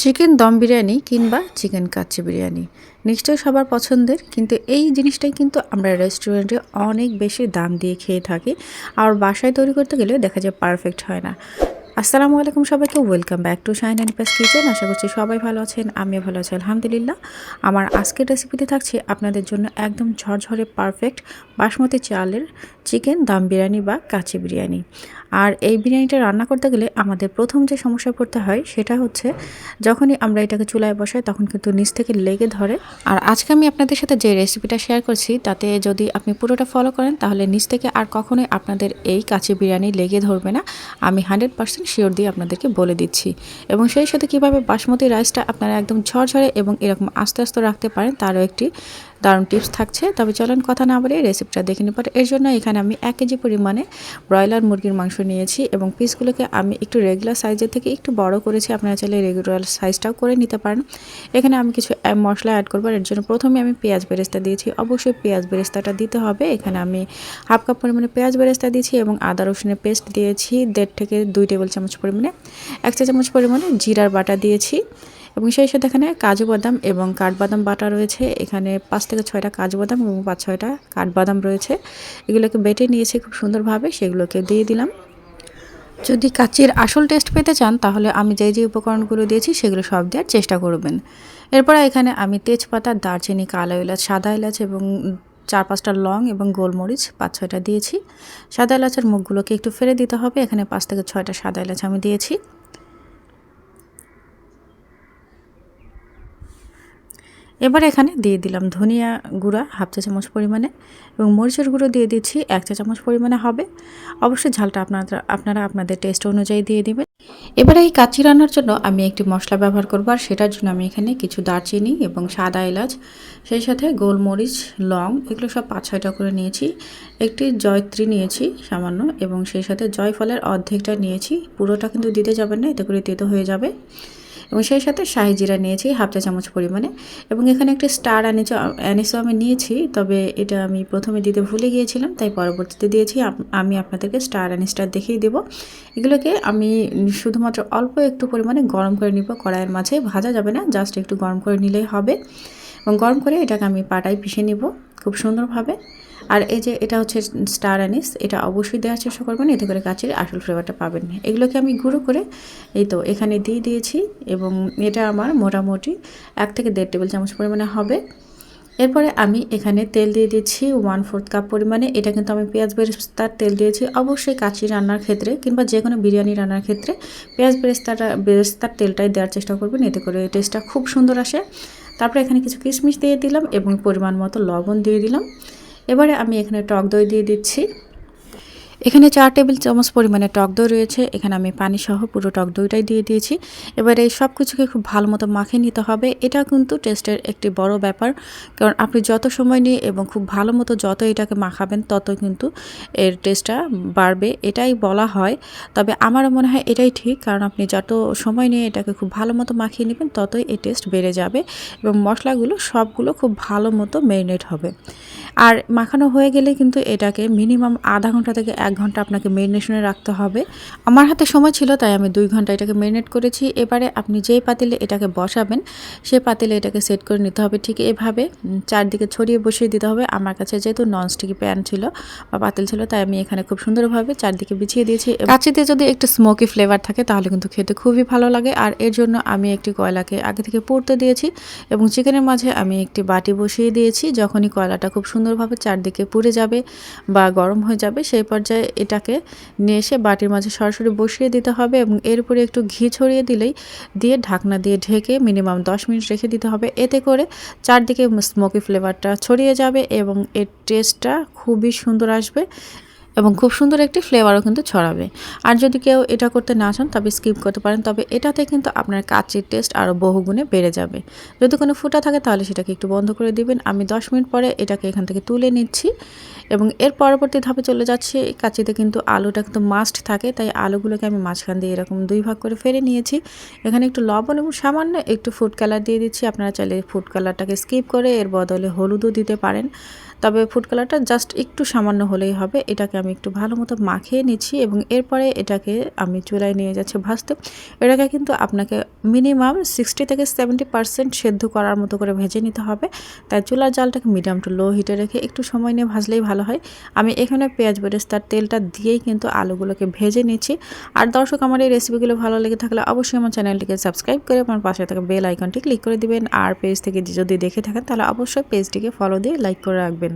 Chicken dum biryani কিংবা chicken kacchi biryani. নিশ্চয়ই সবার পছন্দের, কিন্তু এই জিনিসটাই কিন্তু আমরা রেস্টুরেন্টে অনেক বেশি দাম দিয়ে খেয়ে থাকি। আর বাসায় তৈরি করতে গেলে দেখা যায় পারফেক্ট হয় না। আসসালামু আলাইকুম সবাইকে welcome back to shine and pass kitchen আশা করছি সবাই ভালো আছেন, আমিও ভালো আছি, আলহামদুলিল্লাহ। আমার আজকের রেসিপিতে থাকছে আপনাদের জন্য একদম ঝরঝরে পারফেক্ট বাসমতি চালের চিকেন দাম বিরিয়ানি বা কাচি বিরিয়ানি। আর এই বিরিয়ানিটা রান্না করতে গেলে আমাদের প্রথম যে সমস্যা পড়তে হয়, সেটা হচ্ছে যখনই আমরা এটাকে চুলায় বসাই, তখন কিন্তু নিচ থেকে লেগে ধরে। আর আজকে আমি আপনাদের সাথে যে রেসিপিটা শেয়ার করছি, তাতে যদি আপনি পুরোটা ফলো করেন, তাহলে নিচ থেকে আর কখনোই আপনাদের এই কাচি বিরিয়ানি লেগে ধরবে না। আমি হান্ড্রেড শিওর দিয়ে আপনাদেরকে বলে দিচ্ছি। এবং সেই সাথে কীভাবে বাসমতি রাইসটা আপনারা একদম ঝরঝরে এবং এরকম আস্তে আস্তে রাখতে পারেন, তারও একটি দারুণ টিপস থাকছে। তবে চলেন কথা না বলে রেসিপিটা দেখে নিই। এর জন্য এখানে আমি এক কেজি পরিমাণে ব্রয়লার মুরগির মাংস নিয়েছি এবং পিসগুলোকে আমি একটু রেগুলার সাইজের থেকে একটু বড় করেছি। আপনারা চাইলে রেগুলার সাইজটাও করে নিতে পারেন। এখানে আমি কিছু মশলা অ্যাড করব। এর জন্য প্রথমে আমি পেঁয়াজ বেরেস্তা দিয়েছি। অবশ্যই পেঁয়াজ বেরেস্তাটা দিতে হবে। এখানে আমি হাফ কাপ পরিমাণে পেঁয়াজ বেরেস্তা দিয়েছি এবং আদা রসুনের পেস্ট দিয়েছি। দেড় থেকে দুই টেবিল চামচ পরিমাণে, এক চা চামচ পরিমাণে জিরার বাটা দিয়েছি। এবং সেই সাথে এখানে কাজু বাদাম এবং কাঠবাদাম বাটা রয়েছে। এখানে পাঁচ থেকে ছয়টা কাজু বাদাম এবং পাঁচ ছয়টা কাঠবাদাম রয়েছে। এগুলোকে বেটে নিয়েছি খুব সুন্দরভাবে, সেগুলোকে দিয়ে দিলাম। যদি কাচির আসল টেস্ট পেতে চান, তাহলে আমি যে যে উপকরণগুলো দিয়েছি, সেগুলো সব দেওয়ার চেষ্টা করবেন। এরপর এখানে আমি তেজপাতা, দারচিনি, কালো এলাচ, সাদা এলাচ এবং চার পাঁচটা লং এবং গোলমরিচ পাঁচ ছয়টা দিয়েছি। সাদা এলাচের মুখগুলোকে একটু ফেলে দিতে হবে। এখানে পাঁচ থেকে ছয়টা সাদা এলাচ আমি দিয়েছি। এবার এখানে দিয়ে দিলাম ধনিয়া গুঁড়া হাফ চা চামচ পরিমাণে এবং মরিচের গুঁড়ো দিয়ে দিচ্ছি এক চা চামচ পরিমাণে হবে। অবশ্যই ঝালটা আপনারা আপনারা আপনাদের টেস্ট অনুযায়ী দিয়ে দেবেন। এবারে এই কাচ্চি রান্নার জন্য আমি একটি মশলা ব্যবহার করব আর সেটার জন্য আমি এখানে কিছু দারচিনি এবং সাদা এলাচ, সেই সাথে গোলমরিচ, লং এগুলো সব পাঁচ ছয়টা করে নিয়েছি। একটি জয়ত্রী নিয়েছি সামান্য এবং সেই সাথে জয়ফলের অর্ধেকটা নিয়েছি। পুরোটা কিন্তু দিতে যাবেন না, এতে করে তেতো হয়ে যাবে। এবং সেই সাথে শাহি জিরা নিয়েছি, হাফ চা চামচ পরিমাণে। এবং এখানে একটি স্টার আনিচো অ্যানিসো আমি নিয়েছি, তবে এটা আমি প্রথমে দিতে ভুলে গিয়েছিলাম, তাই পরবর্তীতে দিয়েছি। আমি আপনাদেরকে স্টার অ্যানিস্টার দেখিয়ে দেবো। এগুলোকে আমি শুধুমাত্র অল্প একটু পরিমাণে গরম করে নিব। কড়াইয়ের মাঝে ভাজা যাবে না, জাস্ট একটু গরম করে নিলেই হবে। এবং গরম করে এটাকে আমি পাটায় পিষে নিব। খুব সুন্দরভাবে। আর এই যে এটা হচ্ছে স্টার অ্যানিস, এটা অবশ্যই দেওয়ার চেষ্টা করবেন, এতে করে কাচের আসল ফ্লেভারটা পাবেন। এগুলোকে আমি গুঁড়ো করে এই তো এখানে দিয়ে দিয়েছি এবং এটা আমার মোটামুটি এক থেকে দেড় টেবিল চামচ পরিমাণে হবে। এরপরে আমি এখানে তেল দিয়ে দিচ্ছি ওয়ান ফোর্থ কাপ পরিমাণে। এটা কিন্তু আমি পেঁয়াজ বেরেস্তার তেল দিয়েছি। অবশ্যই কাচি রান্নার ক্ষেত্রে কিংবা যে কোনো বিরিয়ানি রান্নার ক্ষেত্রে পেঁয়াজ বেরেস্তাটা, বেরেস্তার তেলটাই দেওয়ার চেষ্টা করবেন, এতে করে টেস্টটা খুব সুন্দর আসে। তারপরে এখানে কিছু কিশমিশ দিয়ে দিলাম এবং পরিমাণ মতো লবণ দিয়ে দিলাম। এবারে আমি এখানে টক দই দিয়ে দিচ্ছি। এখানে চার টেবিল চামচ পরিমাণে টক দই রয়েছে। এখানে আমি পানি সহ পুরো টক দইটাই দিয়ে দিয়েছি। এবার এই সব কিছুকে খুব ভালো মতো মাখিয়ে নিতে হবে। এটা কিন্তু টেস্টের একটি বড় ব্যাপার, কারণ আপনি যত সময় নিয়ে এবং খুব ভালো মতো যত এটাকে মাখাবেন, তত কিন্তু এর টেস্টটা বাড়বে। এটাই বলা হয়। তবে আমার মনে হয় এটাই ঠিক, কারণ আপনি যত সময় নিয়ে এটাকে খুব ভালো মতো মাখিয়ে নেবেন, ততই এই টেস্ট বেড়ে যাবে এবং মশলাগুলো সবগুলো খুব ভালো মতো ম্যারিনেট হবে। আর মাখানো হয়ে গেলে কিন্তু এটাকে মিনিমাম আধা ঘণ্টা থেকে এক ঘণ্টা আপনাকে মেরিনেশনে রাখতে হবে। আমার হাতে সময় ছিল, তাই আমি দুই ঘণ্টা এটাকে মেরিনেট করেছি। এবারে আপনি যেই পাতিলে এটাকে বসাবেন, সে পাতিলে এটাকে সেট করে নিতে হবে। ঠিক এভাবে চারদিকে ছড়িয়ে বসিয়ে দিতে হবে। আমার কাছে যেহেতু ননস্টিকি প্যান ছিল বা পাতিল ছিল, তাই আমি এখানে খুব সুন্দরভাবে চারদিকে বিছিয়ে দিয়েছি কাচিতে যদি একটু স্মোকি ফ্লেভার থাকে, তাহলে কিন্তু খেতে খুবই ভালো লাগে। আর এর জন্য আমি একটি কয়লাকে আগে থেকে পড়তে দিয়েছি এবং চিকেনের মাঝে আমি একটি বাটি বসিয়ে দিয়েছি। যখনই কয়লাটা খুব সুন্দরভাবে চারদিকে পুড়ে যাবে বা গরম হয়ে যাবে, সেই পর্যায়ে এটাকে নিয়ে এসে বাটির মাঝে সরাসরি বসিয়ে দিতে হবে এবং এর উপরে একটু ঘি ছড়িয়ে দিলেই দিয়ে ঢাকনা দিয়ে ঢেকে মিনিমাম দশ মিনিট রেখে দিতে হবে। এতে করে চারদিকে স্মোকি ফ্লেভারটা ছড়িয়ে যাবে এবং এর টেস্টটা খুবই সুন্দর আসবে। এবং খুব সুন্দর একটি ফ্লেভারও কিন্তু ছড়াবে। আর যদি কেউ এটা করতে না চান, তবে স্কিপ করতে পারেন। তবে এটাতে কিন্তু আপনার কাচির টেস্ট আরও বহুগুণে বেড়ে যাবে। যদি কোনো ফুটা থাকে, তাহলে সেটাকে একটু বন্ধ করে দিবেন। আমি দশ মিনিট পরে এটাকে এখান থেকে তুলে নিচ্ছি এবং এর পরবর্তী ধাপে চলে যাচ্ছে। কাচিতে কিন্তু আলুটা কিন্তু মাস্ট থাকে, তাই আলুগুলোকে আমি মাঝখান দিয়ে এরকম দুই ভাগ করে ফেলে নিয়েছি। এখানে একটু লবণ এবং সামান্য একটু ফুড কালার দিয়ে দিচ্ছি। আপনারা চাইলে ফুড কালারটাকে স্কিপ করে এর বদলে হলুদও দিতে পারেন। তবে ফুড কালারটা জাস্ট একটু সামান্য হলেই হবে। এটাকে আমি একটু ভালো মতো মাখিয়ে নিচ্ছি এবং এরপরে এটাকে আমি চুলায় নিয়ে যাচ্ছি ভাজতে। এটাকে কিন্তু আপনাকে মিনিমাম সিক্সটি থেকে সেভেন্টি পার্সেন্ট সেদ্ধ করার মতো করে ভেজে নিতে হবে। তাই চুলার জালটাকে মিডিয়াম টু লো হিটে রেখে একটু সময় নিয়ে ভাজলেই ভালো হয়। আমি এখানে পেঁয়াজ বেরেস্তার তেলটা দিয়েই কিন্তু আলুগুলোকে ভেজে নিচ্ছি। আর দর্শক, আমার এই রেসিপিগুলো ভালো লেগে থাকলে অবশ্যই আমার চ্যানেলটিকে সাবস্ক্রাইব করে আমার পাশে থাকা বেল আইকনটি ক্লিক করে দিবেন। আর পেজ থেকে যদি দেখে থাকেন, তাহলে অবশ্যই পেজটিকে ফলো দিয়ে লাইক করে রাখবেন।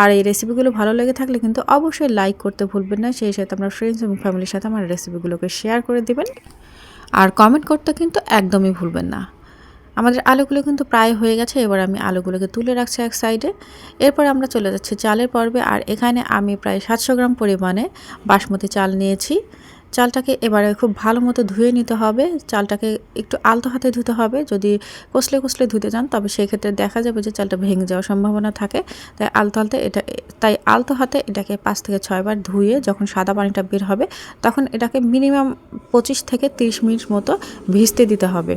আর এই রেসিপিগুলো ভালো লেগে থাকলে কিন্তু অবশ্যই লাইক করতে ভুলবেন না। সেই সাথে আপনার ফ্রেন্ডস এবং ফ্যামিলির সাথে আমার রেসিপিগুলোকে শেয়ার করে দেবেন। আর কমেন্ট করতে কিন্তু একদমই ভুলবেন না। আমাদের আলুগুলো কিন্তু প্রায় হয়ে গেছে, এবার আমি আলুগুলোকে তুলে রাখছি এক সাইডে এরপর আমরা চলে যাচ্ছি চালের পর্বে, আর এখানে আমি প্রায় সাতশো গ্রাম পরিমাণে বাসমতি চাল নিয়েছি। চালটাকে এবারে খুব ভালো মতো ধুয়ে নিতে হবে। চালটাকে একটু আলতো হাতে ধুতে হবে। যদি কষলে কষলে ধুতে যান, তবে সেই ক্ষেত্রে দেখা যাবে যে চালটা ভেঙে যাওয়ার সম্ভাবনা থাকে। তাই আলতো আলতে এটা, তাই আলতো হাতে এটাকে পাঁচ থেকে ছয়বার ধুয়ে যখন সাদা পানিটা বের হবে, তখন এটাকে মিনিমাম পঁচিশ থেকে তিরিশ মিনিট মতো ভিজতে দিতে হবে।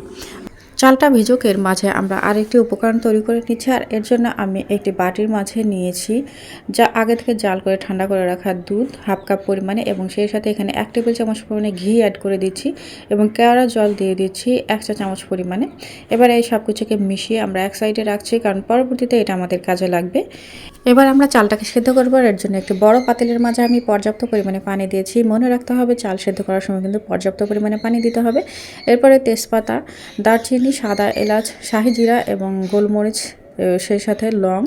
চালটা ভিজুক এর মাঝে আমরা আরেকটি উপকরণ তৈরি করে নিচ্ছি, আর এর জন্য আমি একটি বাটির মাঝে নিয়েছি, যা আগে থেকে জাল করে ঠান্ডা করে রাখা দুধ, হাফ কাপ পরিমাণে, এবং সেই সাথে এখানে এক টেবিল চামচ পরিমাণে ঘি অ্যাড করে দিচ্ছি, এবং কেওড়া জল দিয়ে দিচ্ছি এক চা চামচ পরিমাণে। এবার এই সব কিছুকে মিশিয়ে আমরা এক সাইডে রাখছি, কারণ পরবর্তীতে এটা আমাদের কাজে লাগবে। এবার আমরা চালটাকে সেদ্ধ করব এর জন্য একটি বড় পাতিলের মাঝে আমি পর্যাপ্ত পরিমাণে পানি দিয়েছি। মনে রাখতে হবে, চাল সেদ্ধ করার সময় কিন্তু পর্যাপ্ত পরিমাণে পানি দিতে হবে। এরপরে তেজপাতা, দারচিনি সাদা এলাচ, শাহি জিরা এবং গোলমরিচ সেই সাথে লং।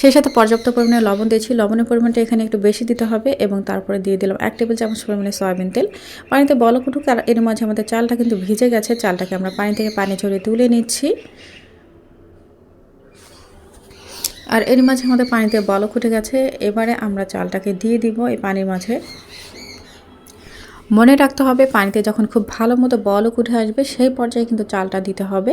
সেই সাথে পর্যাপ্ত পরিমাণে লবণ দিয়েছি। লবণের পরিমাণটা এখানে একটু বেশি দিতে হবে এবং তারপরে দিয়ে দিলাম এক টেবিল চামচ পরিমাণে সয়াবিন তেল। পানিতে বলক উঠুক আর এর মাঝে আমাদের চালটা কিন্তু ভিজে গেছে। চালটাকে আমরা পানি থেকে পানি ঝরিয়ে তুলে নিচ্ছি। আর এর মাঝে আমাদের পানিতে বলক উঠে গেছে। এবারে আমরা চালটাকে দিয়ে দিব এই পানির মাঝে। মনে রাখতে হবে পানিতে যখন খুব ভালো মতো বলক উঠে আসবে, সেই পর্যায়ে কিন্তু চালটা দিতে হবে।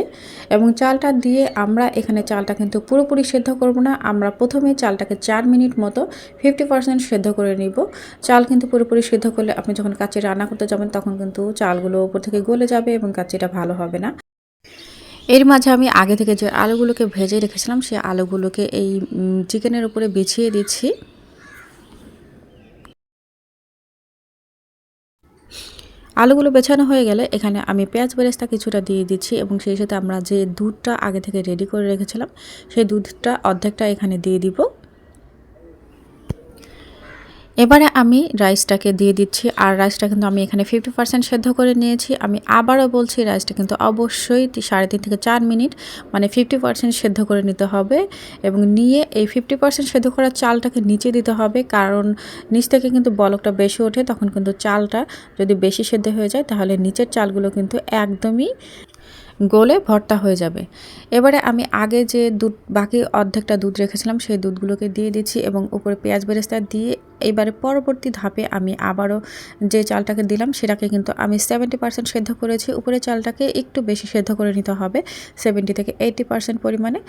এবং চালটা দিয়ে আমরা এখানে চালটা কিন্তু পুরোপুরি সেদ্ধ করব না। আমরা প্রথমে চালটাকে চার মিনিট মতো ফিফটি পার্সেন্ট সেদ্ধ করে নিব। চাল কিন্তু পুরোপুরি সেদ্ধ করলে আপনি যখন কাচি রান্না করতে যাবেন, তখন কিন্তু চালগুলো উপর থেকে গলে যাবে এবং কাচিটা ভালো হবে না। এর মাঝে আমি আগে থেকে যে আলুগুলোকে ভেজে রেখেছিলাম সেই আলুগুলোকে এই চিকেনের উপরে বিছিয়ে দিচ্ছি। আলুগুলো বেছানো হয়ে গেলে এখানে আমি পেঁয়াজ বেরেস্তা কিছুটা দিয়ে দিচ্ছি এবং সেই সাথে আমরা যে দুধটা আগে থেকে রেডি করে রেখেছিলাম, সেই দুধটা অর্ধেকটা এখানে দিয়ে দিব। এবারে আমি রাইসটাকে দিয়ে দিচ্ছি, আর রাইসটা কিন্তু আমি এখানে ফিফটি পার্সেন্ট সেদ্ধ করে নিয়েছি। আমি আবারও বলছি রাইসটা কিন্তু অবশ্যই সাড়ে তিন থেকে চার মিনিট মানে ফিফটি পার্সেন্ট সেদ্ধ করে নিতে হবে এবং নিয়ে এই ফিফটি পার্সেন্ট সেদ্ধ করা চালটাকে নিচে দিতে হবে, কারণ নিচ থেকে কিন্তু বলকটা বেশি ওঠে, তখন কিন্তু চালটা যদি বেশি সেদ্ধ হয়ে যায়, তাহলে নিচের চালগুলো কিন্তু একদমই গোলে ভর্তা হয়ে যাবে। এবারে আমি আগে যে দুধ, বাকি অর্ধেকটা দুধ রেখেছিলাম, সেই দুধগুলোকে দিয়ে দিচ্ছি এবং উপরে পেঁয়াজ বেরেস্তা দিয়ে এবারে পরবর্তী ধাপে আমি আবারও যে চালটাকে দিলাম, সেটাকে কিন্তু আমি সেভেন্টি পার্সেন্ট সেদ্ধ করেছি। উপরে চালটাকে একটু বেশি সেদ্ধ করে নিতে হবে সেভেন্টি থেকে এইটি পার্সেন্ট পরিমাণে।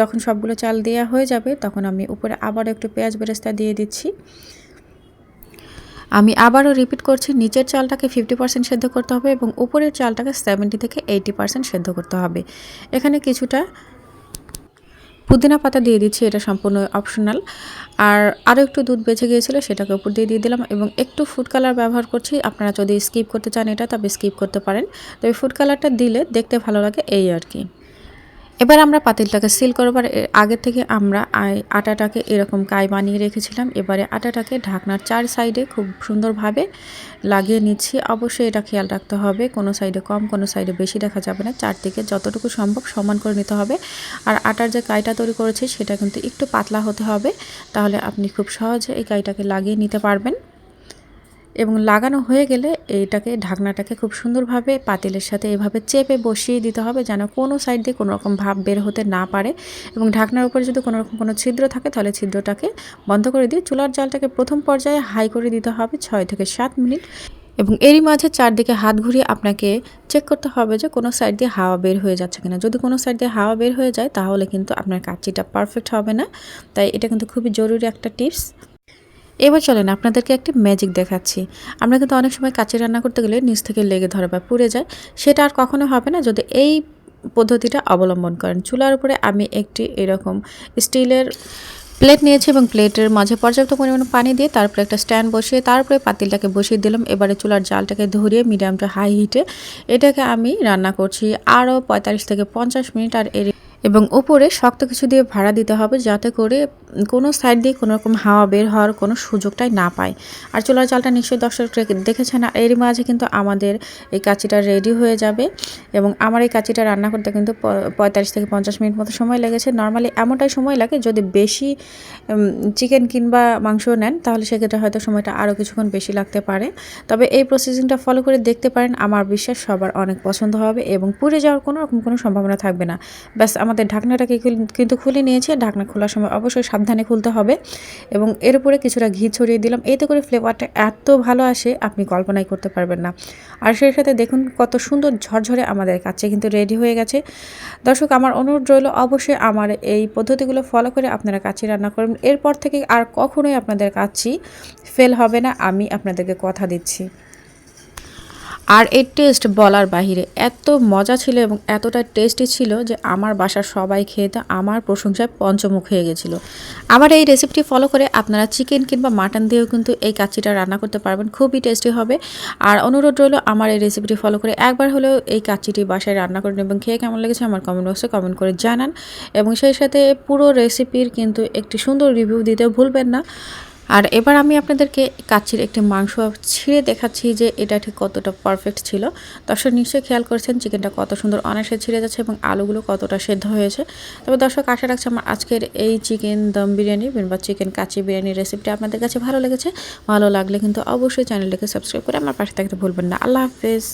যখন সবগুলো চাল দেওয়া হয়ে যাবে, তখন আমি উপরে আবারও একটু পেঁয়াজ বেরেস্তা দিয়ে দিচ্ছি। আমি আবারও রিপিট করছি, নিচের চালটাকে ফিফটি পার্সেন্ট সেদ্ধ করতে হবে এবং উপরের চালটাকে সেভেন্টি থেকে এইটি পার্সেন্ট সেদ্ধ করতে হবে। এখানে কিছুটা পুদিনা পাতা দিয়ে দিচ্ছি, এটা সম্পূর্ণ অপশনাল আর আরও একটু দুধ বেঁচে গিয়েছিল, সেটাকে উপর দিয়ে দিয়ে দিলাম এবং একটু ফুড কালার ব্যবহার করছি। আপনারা যদি স্কিপ করতে চান এটা, তবে স্কিপ করতে পারেন। তবে ফুড কালারটা দিলে দেখতে ভালো লাগে, এই আর কি। এবার আমরা পাতিলটাকে সিল করবার আগে থেকে আমরা আটাটাকে এরকম কাই বানিয়ে রেখেছিলাম। এবারে আটাটাকে ঢাকনার চার সাইডে খুব সুন্দরভাবে লাগিয়ে নিচ্ছি। অবশ্যই এটা খেয়াল রাখতে হবে, কোনো সাইডে কম, কোনো সাইডে বেশি দেখা যাবে না। চারদিকে যতটুকু সম্ভব সমান করে নিতে হবে। আর আটার যে কাইটা তৈরি করেছি, সেটা কিন্তু একটু পাতলা হতে হবে। তাহলে আপনি খুব সহজে এই কাইটাকে লাগিয়ে নিতে পারবেন। এবং লাগানো হয়ে গেলে এইটাকে ঢাকনাটাকে খুব সুন্দরভাবে পাতিলের সাথে এভাবে চেপে বসিয়ে দিতে হবে যেন কোনো সাইড দিয়ে কোনো রকম ভাব বের হতে না পারে এবং ঢাকনার উপরে যদি কোনো রকম কোনো ছিদ্র থাকে তাহলে ছিদ্রটাকে বন্ধ করে দিয়ে চুলার জালটাকে প্রথম পর্যায়ে হাই করে দিতে হবে ছয় থেকে সাত মিনিট এবং এরই মাঝে চারদিকে হাত ঘুরিয়ে আপনাকে চেক করতে হবে যে কোনো সাইড দিয়ে হাওয়া বের হয়ে যাচ্ছে কিনা। যদি কোনো সাইড দিয়ে হাওয়া বের হয়ে যায় তাহলে কিন্তু আপনার কাচিটা পারফেক্ট হবে না। তাই এটা কিন্তু খুবই জরুরি একটা টিপস। এবার চলেন আপনাদেরকে একটি ম্যাজিক দেখাচ্ছি। আমরা কিন্তু অনেক সময় কাঁচি রান্না করতে গেলে নিচ থেকে লেগে ধরে বা পুড়ে যায়। সেটা আর কখনো হবে না যদি এই পদ্ধতিটা অবলম্বন করেন। চুলার উপরে আমি একটি এরকম স্টিলের প্লেট নিয়েছি এবং প্লেটের মাঝে পর্যাপ্ত পরিমাণে পানি দিয়ে তারপরে একটা স্ট্যান্ড বসিয়ে তারপরে পাতিলটাকে বসিয়ে দিলাম। এবারে চুলার জালটাকে ধরিয়ে মিডিয়াম টু হাই হিটে এটাকে আমি রান্না করছি আরও পঁয়তাল্লিশ থেকে পঞ্চাশ মিনিট আর এর এবং উপরে শক্ত কিছু দিয়ে ভাড়া দিতে হবে যাতে করে কোনো সাইড দিয়ে কোনো রকম হাওয়া বের হওয়ার কোনো সুযোগটাই না পায়। আর চুলার জালটা নিশ্চয়ই দর্শক দেখেছেন আর এর মাঝে কিন্তু আমাদের এই কাচিটা রেডি হয়ে যাবে এবং আমার এই কাচিটা রান্না করতে কিন্তু পঁয়তাল্লিশ থেকে পঞ্চাশ মিনিট মতো সময় লেগেছে। নর্মালি এমনটাই সময় লাগে যদি বেশি চিকেন কিংবা মাংস নেন, তাহলে সেক্ষেত্রে হয়তো সময়টা আরও কিছুক্ষণ বেশি লাগতে পারে। তবে এই প্রসেসিংটা ফলো করে দেখতে পারেন, আমার বিশ্বাস সবার অনেক পছন্দ হবে এবং পুড়ে যাওয়ার কোনো রকম কোনো সম্ভাবনা থাকবে না। ব্যাস আমাদের ঢাকনাটাকে কিন্তু খুলে নিয়েছে। ঢাকনা খোলার সময় অবশ্যই সাবধানে খুলতে হবে এবং এর উপরে কিছুটা ঘি ছড়িয়ে দিলাম। এতে করে ফ্লেভারটা এত ভালো আসে, আপনি কল্পনাই করতে পারবেন না। আর সেই সাথে দেখুন কত সুন্দর ঝরঝরে আমাদের কাছে কিন্তু রেডি হয়ে গেছে। দর্শক, আমার অনুরোধ রইল অবশ্যই আমার এই পদ্ধতিগুলো ফলো করে আপনারা কাচ্চি রান্না করবেন এরপর থেকে আর কখনোই আপনাদের কাচ্চি ফেল হবে না। আমি আপনাদেরকে কথা দিচ্ছি। আর এর টেস্ট বলার বাহিরে এত মজা ছিল এবং এতটা টেস্টি ছিল যে আমার বাসার সবাই খেয়ে তো আমার প্রশংসায় পঞ্চমুখ হয়ে গেছিল। আমার এই রেসিপিটি ফলো করে আপনারা চিকেন কিংবা মাটন দিয়েও কিন্তু এই কাচ্চিটা রান্না করতে পারবেন, খুবই টেস্টি হবে। আর অনুরোধ রইল, আমার এই রেসিপিটি ফলো করে একবার হলেও এই কাচ্চিটি বাসায় রান্না করুন এবং খেয়ে কেমন লেগেছে আমার কমেন্ট বক্সে কমেন্ট করে জানান। এবং সেই সাথে পুরো রেসিপির কিন্তু একটি সুন্দর রিভিউ দিতে ভুলবেন না। আর এবার আমি আপনাদেরকে কাচ্চির একটি মাংস ছিঁড়ে দেখাচ্ছি যে এটা ঠিক কতটা পারফেক্ট ছিল। দর্শক নিশ্চয়ই খেয়াল করছেন, চিকেনটা কত সুন্দর অনায়াসে ছিঁড়ে যাচ্ছে এবং আলুগুলো কতটা সেদ্ধ হয়েছে। তবে দর্শক, আশা রাখছি আমার আজকের এই চিকেন দম বিরিয়ানি বা চিকেন কাচ্চি বিরিয়ানির রেসিপিটা আপনাদের কাছে ভালো লেগেছে। ভালো লাগলে কিন্তু অবশ্যই চ্যানেলটাকে সাবস্ক্রাইব করে আমার পাশে থাকতে ভুলবেন না। আল্লাহ হাফেজ।